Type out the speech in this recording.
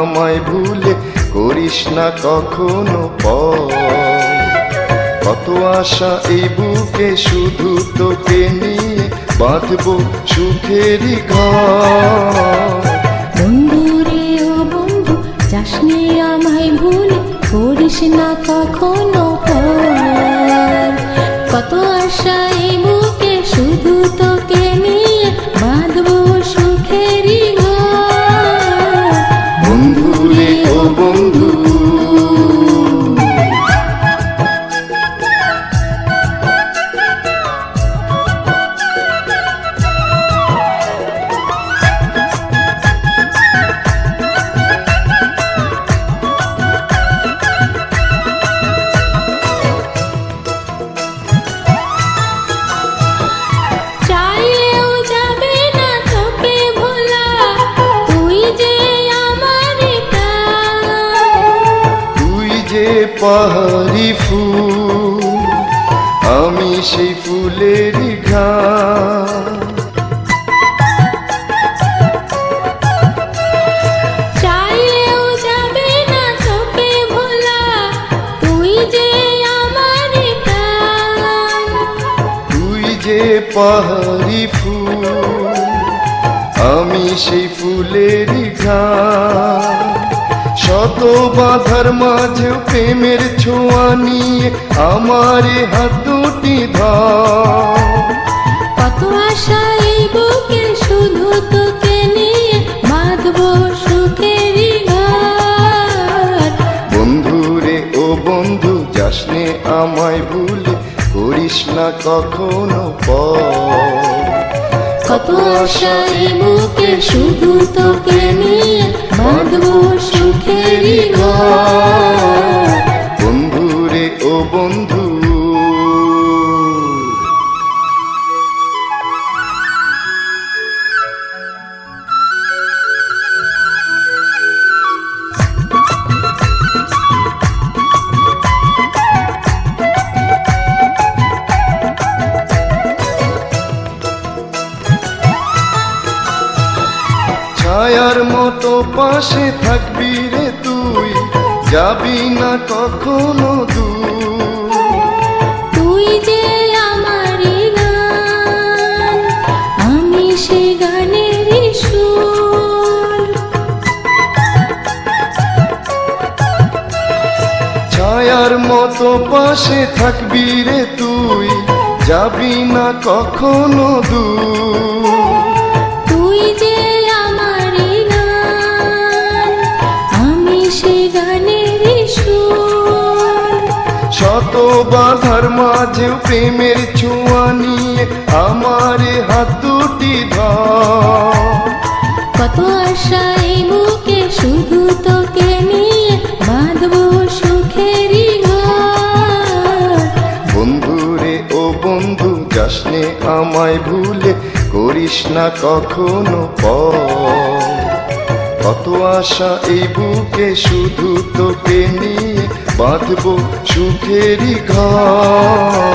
আমায় ভুলে করিস না কখনো কত আশা এই বুকে শুধু তোকে নিয়ে বাঁধবো সুখেরই ঘর। বন্ধু পাহাড়ি ফুল আমি সেই ফুলেরই ঘাম পাহাড়ি ফুল আমি সেই ফুলেরই ঘাম শত বাধার মাঝেও প্রেমের ছোঁয়া নিয়ে আমার হাত দুটি কত আশা এই বুকে শুধু তোকে নিয়ে বাঁধবো সুখেরই ঘর। বন্ধু রে ও বন্ধু যাসনে আমায় ভুলে করিস না কখনো কত আশা এই বুকে শুধু তোকে নিয়ে বাঁধবো ছায়ার মতো পাশে থাকবি রে তুই। যাবি না কখনো দূর। তুই যে আমারই গান আমি সে গানেরই সুর। ছায়ার মতো পাশে থাকবি রে তুই। যাবি না কখনো দূর। শত বাধার মাঝেও প্রেমের ছোঁয়া নিয়ে আমার হাত দুটি কত আশা এই বুকে শুধু তোকে নিয়ে বাঁধবো সুখেরই ঘর। বন্ধু রে ও বন্ধু যাসনে আমায় ভুলে করিস না কখনো কত আশা এই বুকে শুধু তোকে নিয়ে বাঁধবো সুখেরই ঘর।